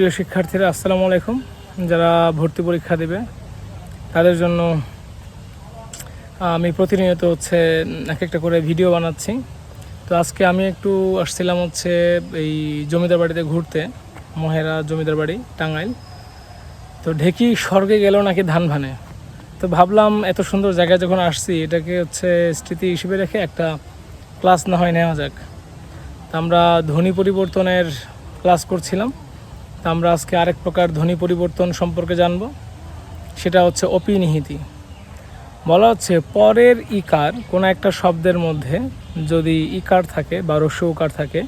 প্রিয় শিক্ষার্থীরা, আসসালামু আলাইকুম। যারা ভর্তি পরীক্ষা দেবে, তাদের জন্য আমি প্রতিনিয়ত হচ্ছে এক একটা করে ভিডিও বানাচ্ছি। তো আজকে আমি একটু আসছিলাম হচ্ছে এই জমিদার বাড়িতে ঘুরতে, মহেরা জমিদার বাড়ি, টাঙ্গাইল। তো ঢেকি স্বর্গে গেল নাকি ধান ভানে? তো ভাবলাম এত সুন্দর জায়গায় যখন আসছি, এটাকে হচ্ছে স্মৃতি হিসেবে রেখে একটা ক্লাস না হয় নেওয়া যাক। তো আমরা ধ্বনি পরিবর্তনের ক্লাস করছিলাম। তো আমরা আজকে আরেক প্রকার ধ্বনি পরিবর্তন সম্পর্কে জানব। সেটা হচ্ছে অপিনিহিতি। বলা হচ্ছে, পরের ইকার কোনো একটা শব্দের মধ্যে যদি ইকার থাকে বা রস্য উকার থাকে,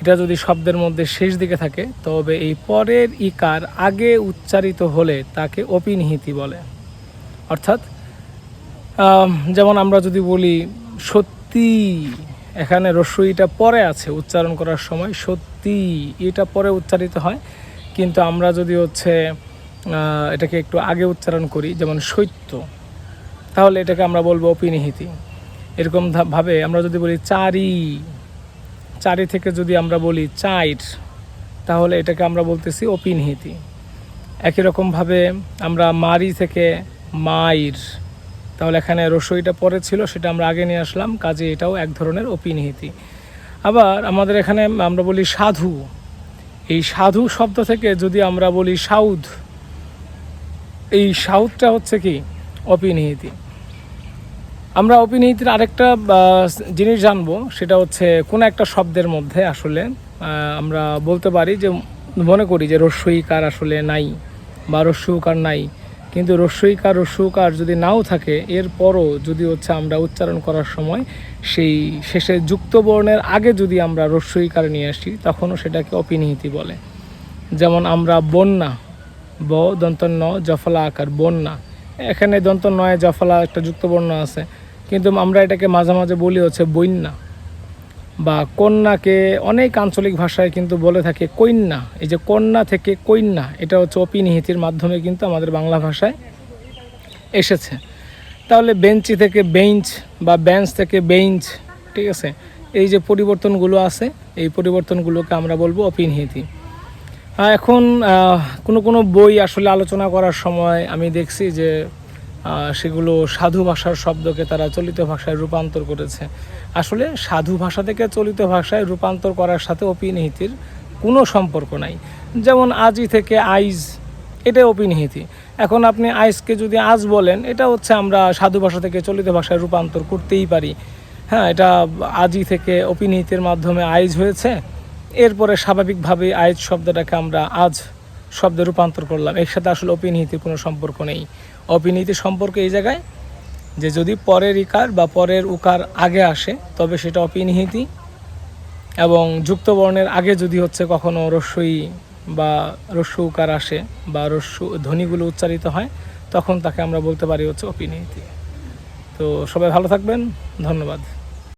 এটা যদি শব্দের মধ্যে শেষ দিকে থাকে, তবে এই পরের ইকার আগে উচ্চারিত হলে তাকে অপিনিহিতি বলে। অর্থাৎ যেমন আমরা যদি বলি, সত্যি। এখানে রস্যইটা পরে আছে উচ্চারণ করার সময়, সত্যি এটা পরে উচ্চারিত হয়, কিন্তু আমরা যদি হচ্ছে এটাকে একটু আগে উচ্চারণ করি, যেমন সত্য, তাহলে এটাকে আমরা বলব অপিনিহিতি। এরকম ভাবে আমরা যদি বলি চারি চারি থেকে যদি আমরা বলি চাইট তাহলে এটাকে আমরা বলতেছি অপিনিহিতি। একই রকমভাবে আমরা মারি থেকে মাইর তাহলে এখানে রসইটা পরে ছিল, সেটা আমরা আগে নিয়ে আসলাম। কাজে এটাও এক ধরনের অপিনিহিতি। আবার আমাদের এখানে আমরা বলি সাধু। এই সাধু শব্দ থেকে যদি আমরা বলি সাউথ এই সাউথটা হচ্ছে কি? অপিনিহিতি। আমরা অপিনিহিতির আরেকটা জিনিস জানব, সেটা হচ্ছে কোন একটা শব্দের মধ্যে আসলে আমরা বলতে পারি যে, মনে করি যে রস্যইকার আসলে নাই বা রস্যুকার নাই। কিন্তু রস্যইকার রস্যুকার যদি নাও থাকে, এরপরও যদি হচ্ছে আমরা উচ্চারণ করার সময় সেই শেষে যুক্ত বর্ণের আগে যদি আমরা রস্যইকার নিয়ে আসি, তখনও সেটাকে অপিনিহিতি বলে। যেমন আমরা বন্যা, ব দন্ত ন জফলা আকার, বন্যা। এখানে দন্ত নয় জফলা একটা যুক্ত বর্ণ আছে। কিন্তু আমরা এটাকে মাঝে মাঝে বলি হচ্ছে বন্যা। বা কন্যাকে অনেক আঞ্চলিক ভাষায় কিন্তু বলে থাকে কন্যা। এই যে কন্যা থেকে কন্যা এটা হচ্ছে অপিনিহিতির মাধ্যমে কিন্তু আমাদের বাংলা ভাষায় এসেছে। তাহলে বেঞ্চি থেকে বেঞ্চ বা বেঞ্চ থেকে বেঞ্চ, ঠিক আছে? এই যে পরিবর্তনগুলো আছে, এই পরিবর্তনগুলোকে আমরা বলব অপিনিহিতি। এখন কোনো কোনো বই আসলে আলোচনা করার সময় আমি দেখছি যে সেগুলো সাধু ভাষার শব্দকে তারা চলিত ভাষায় রূপান্তর করেছে। আসলে সাধু ভাষা থেকে চলিত ভাষায় রূপান্তর করার সাথে অপিনিহিতির কোনো সম্পর্ক নাই। যেমন আজই থেকে আইজ এটা অপিনিহিতি। এখন আপনি আইজকে যদি আজ বলেন, এটা হচ্ছে আমরা সাধু ভাষা থেকে চলিত ভাষায় রূপান্তর করতেই পারি। হ্যাঁ এটা আজই থেকে অপিনিহিতির মাধ্যমে আইজ হয়েছে। এরপরে স্বাভাবিকভাবে আইজ শব্দটাকে আমরা আজ শব্দে রূপান্তর করলাম। এর সাথে আসলে অপিনিহিতির কোনো সম্পর্ক নেই। অপিনিহিতির সম্পর্কে এই জায়গায়, যে যদি পরের ইকার বা পরের উকার আগে আসে, তবে সেটা অপিনিহিতি এবং যুক্তবর্ণের আগে যদি হচ্ছে কখনো রস্যই বা রস্য উকার আসে বা রস্য ধ্বনিগুলো উচ্চারিত হয়, তখন তাকে আমরা বলতে পারি হচ্ছে অপিনিহিতি তো সবাই ভালো থাকবেন, ধন্যবাদ।